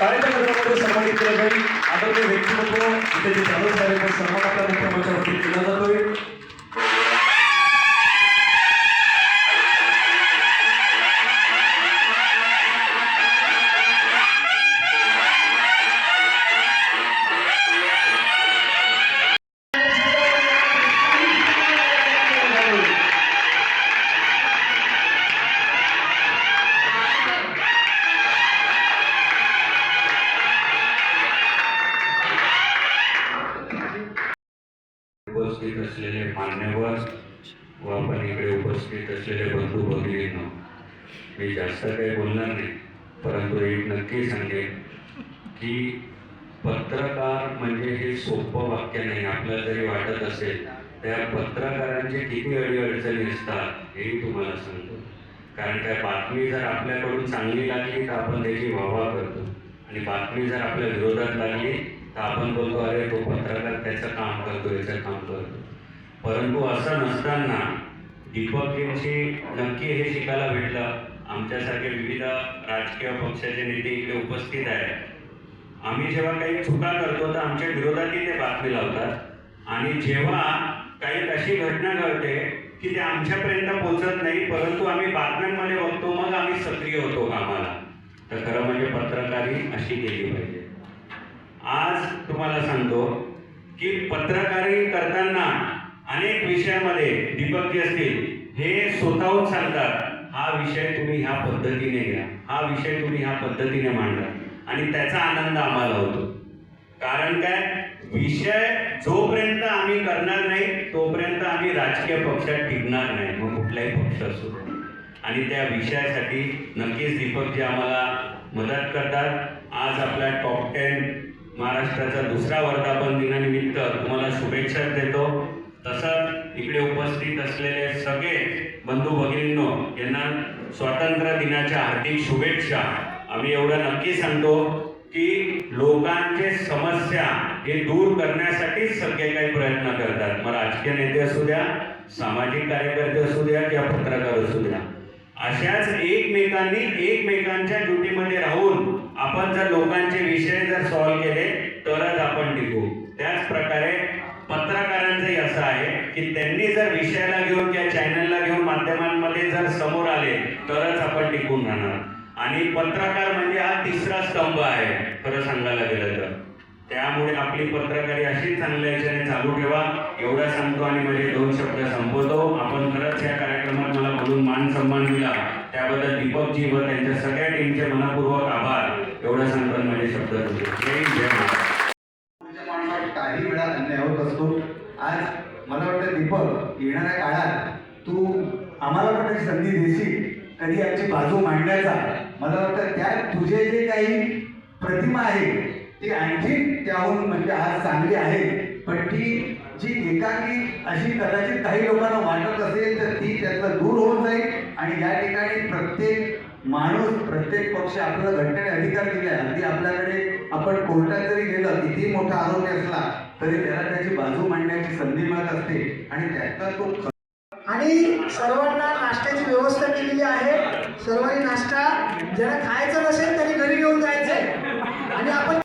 कार्यक्रमामध्ये सन्मानित केलं जाईल. आदरणीय व्यक्तिमत्व इथे जे चालू झाले ते सन्मान आपल्या मुख्यमंत्र्यावरती केला जातोय. असलेले मान्यवर व आपण इकडे उपस्थित असलेले बंधू भगिनींनो मी जास्त काही बोलणार नाही परंतु एक नक्की सांगेन की पत्रकार म्हणजे हे सोपं वाक्य नाही. आपल्याला जरी वाटत असेल त्या पत्रकारांचे किती अडीअडचणी असतात हेही तुम्हाला सांगतो. कारण त्या बातमी जर आपल्याकडून चांगली लागली तर आपण त्याची वाहवा करतो. आणि बातमी जर आपल्या विरोधात लागली तर आपण बोलतो अरे तो पत्रकार त्याचं काम करतो याचं काम करतो. परंतु असं नसताना दीपकजींशी नक्की हे शिकायला भेटलं. आमच्यासारखे विविध राजकीय पक्षाचे नेते इकडे उपस्थित आहेत. आम्ही जेव्हा काही चुका करतो तर आमच्या विरोधातही ते बातमी लावतात. आणि जेव्हा काही अशी घटना घडते की ते आमच्यापर्यंत पोहोचत नाही परंतु आम्ही बातम्यांमध्ये बघतो मग आम्ही सक्रिय होतो कामाला. तर खरं म्हणजे पत्रकारी अशी केली पाहिजे. आज तुम्हाला सांगतो की पत्रकारी करताना अनेक विषयामध्ये दीपकजी असतील हे स्वतःहून सांगतात हा विषय तुम्ही ह्या पद्धतीने घ्या हा विषय तुम्ही ह्या पद्धतीने मांडा. आणि त्याचा आनंद आम्हाला होतो. कारण काय? विषय जोपर्यंत आम्ही करणार नाही तोपर्यंत आम्ही राजकीय पक्षात टिकणार नाही मग कुठलाही पक्ष असू. आणि त्या विषयासाठी नक्कीच दीपकजी आम्हाला मदत करतात. आज आपल्या टॉप टेन महाराष्ट्राचा दुसरा वर्धापन दिनानिमित्त तुम्हाला शुभेच्छा देतो. तसंच इकडे उपस्थित असलेले सगळे बंधू भगिनींनो यांना स्वातंत्र्य दिनाच्या हार्दिक शुभेच्छा. आम्ही एवढं नक्की सांगतो की लोकांचे समस्या हे दूर करण्यासाठीच सगळे काही प्रयत्न करतात. मग राजकीय नेते असू द्या सामाजिक कार्यकर्ते असू द्या किंवा पत्रकार असू द्या. अशाच एकमेकांनी एकमेकांच्या ड्युटीमध्ये राहून आपण जर लोकांचे विषय जर सॉल्व्ह केले तरच आपण टिकू. त्याच प्रकारे की त्यांनी जर विषयाला घेऊन किंवा चॅनलला घेऊन माध्यमांमध्ये जर समोर आले तरच आपण टिकून राहणार. आणि पत्रकार म्हणजे हा तिसरा स्तंभ आहे खरं सांगायला गेलं तर. त्यामुळे आपली पत्रकारी अशीच चांगल्या याच्याने चालू ठेवा. एवढा सांगतो आणि माझे दोन शब्द संपवतो. आपण खरंच या कार्यक्रमात मला बोलून मान सन्मान दिला. त्याबद्दल दीपकजी व त्यांच्या सगळ्या टीमचे मनापूर्वक आभार. एवढा सांगतो माझे शब्द जय जय काही वेळा अन्याय होत असतो. आज मला वाटतं दीपक येणाऱ्या काळात तू आम्हाला पण संधी देशील? कधी आमची बाजू मांडण्याचा मला वाटतं त्या तुझे जे काही प्रतिमा आहे ती आणखी त्याहून म्हणजे आज चांगली आहे. पण ती जी एकाकी अशी कदाचित काही लोकांना वाटत असेल तर ती त्यातलं दूर होऊन जाईल. आणि या ठिकाणी प्रत्येक माणूस प्रत्येक पक्ष आपला घटनेने अधिकार दिला. अगदी आपल्याकडे आपण कोर्टात जरी गेलो कितीही मोठा आरोपी असला तरी त्याला त्याची बाजू मांडण्याची संधी मिळत असते. आणि त्याचा तो आणि सर्वांना नाश्त्याची व्यवस्था केलेली आहे. सर्वांनी नाश्ता ज्याला खायचं नसेल त्यांनी घरी घेऊन जायचंय. आणि आपण